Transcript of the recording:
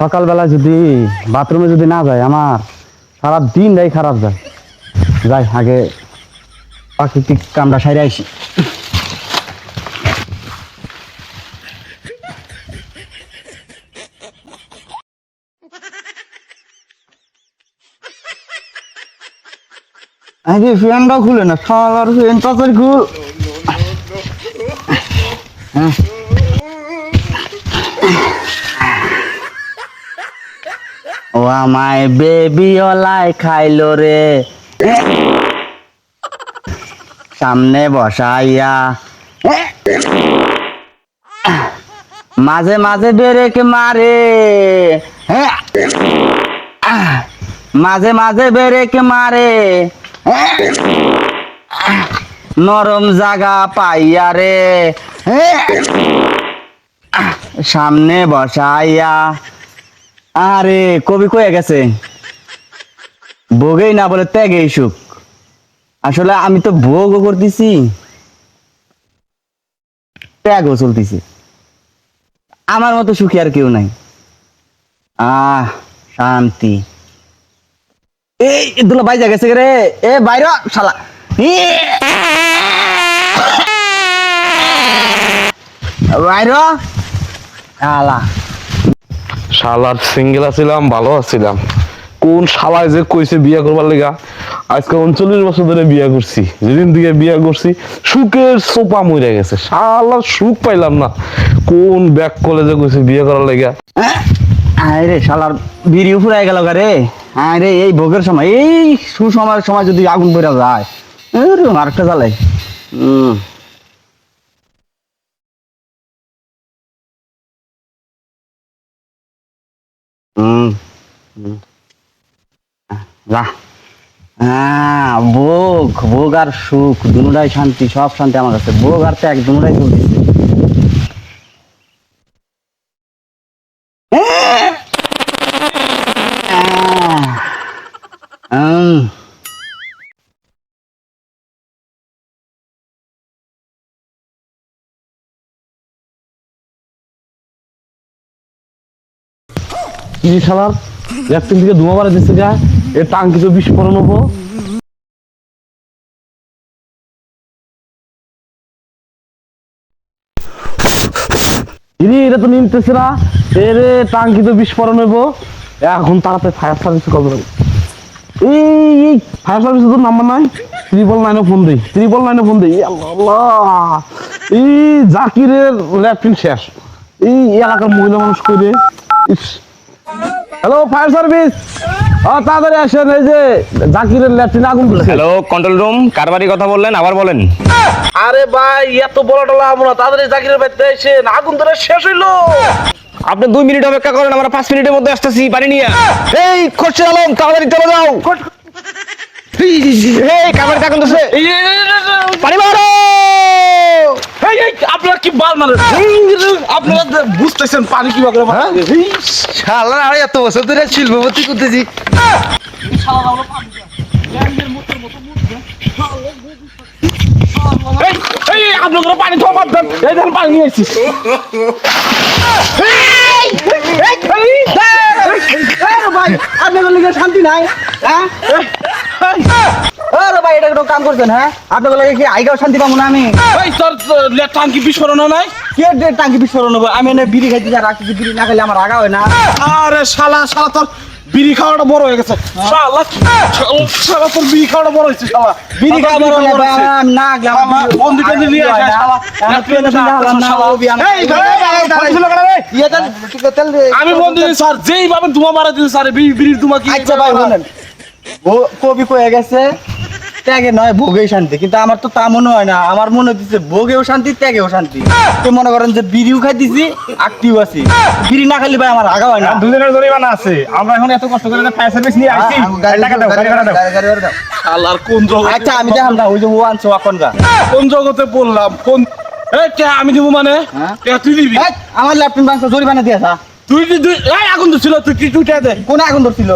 সকালবেলা যদি বাথরুমে যদি না যায়, আমার সারা দিনটাই খারাপ যায়। যাই, আগে প্রাকৃতিক কামটা সাইরে আইসি আগে ফ্যানটা খুলে না শালার ফ্যান খুল। আমায় বেবি ওলাই খাইলো রে। সামনে বসাইয়া। মাঝে মাঝে বেরেকে মারে। মাঝে মাঝে বেরেকে মারে। নরম জাগা পাইয়া রে। সামনে বসাইয়া। আরে, কবি কয়ে গেছে? ভোগেই না বলে ত্যাগেই সুখ। আসলে আমি তো ভোগও করতেছি, ত্যাগও চলতেছি। আমার মতো সুখী আর কেউ নাই। আহ, শান্তি। এই দুলা বাইজা গেছে রে। এ, বাইর শালা। বাইর শালা। শালার সিঙ্গেল আছিলাম, ভালো আছিলাম। কোন শালায় যে কইছে বিয়া করবার লেগা? আজকে উনচল্লিশ বছর ধরে বিয়া করছি। যেদিন থেকে বিয়া করছি, সুখের সোপা মরে গেছে। শালার সুখ পাইলাম না। কোন ব্যাক কলেজে কইছে বিয়ে করার লেগা? আরে শালার বিড়ি ফুরাই গেল রে। আরে এই ভোগের সময়, এই সুসময়ের সময় যদি আগুন পড়া যায় আরে আরেকটা জ্বালাই হুম যা। হ্যাঁ ভোগ ভোগ আর সুখ, দুটাই শান্তি, সব শান্তি আমার কাছে। ভোগ আর ত্যাগ, দুটাই চলতেছে থেকে দিচ্ছে গা বিস্ফোরণ হব এটা তো না। বিস্ফোরণ হব এখন তাড়াতাড়ি ফায়ার সার্ভিস কল দেবো এই ফায়ার সার্ভিসে তো নাম্বার নাই। ত্রিপল নাইনে ফোন দিই ত্রিপল নাইনে ফোন দিই। আল্লাহ। এই, জাকিরের ল্যাট্রিন শেষ। এই এলাকার মহিলা মানুষ করে ইস। হ্যালো ফায়ার সার্ভিস ও তাড়াতাড়ি আসেন এই যে জাকিরের ল্যাট্রিন আগুন। হ্যালো কন্ট্রোল রুম কার বাড়ি কথা বললেন? আবার বলেন। আরে ভাই এত বড় টলা আমরা তাড়াতাড়ি জাকিরের বাড়িতে এসেন আগুন ধরে শেষ হইল। আপনি দুই মিনিট অপেক্ষা করেন আমরা পাঁচ মিনিটের মধ্যে আসতেছি পানি নিয়ে। এই খরচে আলম তাড়াতাড়ি চলে যাও। এই কামের কাকুন দোষে পানি মারো এই এই আপনারা কি বাল আপনারা বুঝতেছেন পানি কীভাবে মারে শালা আরে এত বছর ধরে শিল্পপতি করতেছি। পানি দেন। এই পানি নিয়ে শান্তি নাই হ্যাঁ? আরে ভাই এটা কোনো কাম করছেন হ্যাঁ? আপনাদের লাগে কি আইগাও শান্তি পাবো না আমি? এই তোর টাঙ্কি বিস্ফোরণ হয় নাই? কে ডে টাঙ্কি বিস্ফোরণ হব? আমি এনে বিড়ি খাইতে যা রাখছি বিড়ি না খাইলে আমার আগা হয় না। আরে শালা শালা তোর বিড়ি খাওয়াটা বড় হয়ে গেছে। শালা শালা তোর বিড়ি খাওয়াটা বড় হয়েছে শালা। বিড়ি খাওয়া বড় বড় না হয়েছে। আমি না গেলাম আমার বন্ধু টন্ধু নিয়ে আসে, শালা। আমি ট্রেনে শুনতে হলাম না ও বিয়ান এই, দাঁড়া, দাঁড়া, দাঁড়া, ছিল কেন রে? ইয়ে তেল ঠিক আছে, তেল দে। আমি বন্ধু স্যার যেই ভাবে ধুমা মারা দিল স্যার বিড়ির ধুমা কি? আচ্ছা ভাই বলেন ও কবি কয়ে গেছে ত্যাগে নয় ভোগেই শান্তি। কিন্তু আমার তো তা মনে হয় না। আমার মনে হচ্ছে ভোগেও শান্তি ত্যাগেও শান্তি। তো মনে করেন যে বিড়িও খাই দিছি আটটিও আছি। বিড়ি না খাইলে ভাই আমার আগা হয় না। দুজনের জরিমানা আছে। আমরা এখন এত কষ্ট করে ফায়ার সার্ভিস নিয়ে আসছি। গাড়ি টাকা দাও গাড়ি ভাড়া দাও। গাড়ি- গাড়ি ভাড়া দাও। কোন জগতে আচ্ছা আমি দেখাম না ওই যে ও আনছো এখন কোন জগতে বললাম? কোন আমি দিব মানে? হ্যাঁ? তুই দিবি এই, আমার ল্যাপটপ বাংলা জরিমানা দিয়ে তুই আগুন তো ছিল তুই কি তুই দে। কোন আগুন ধরছিল?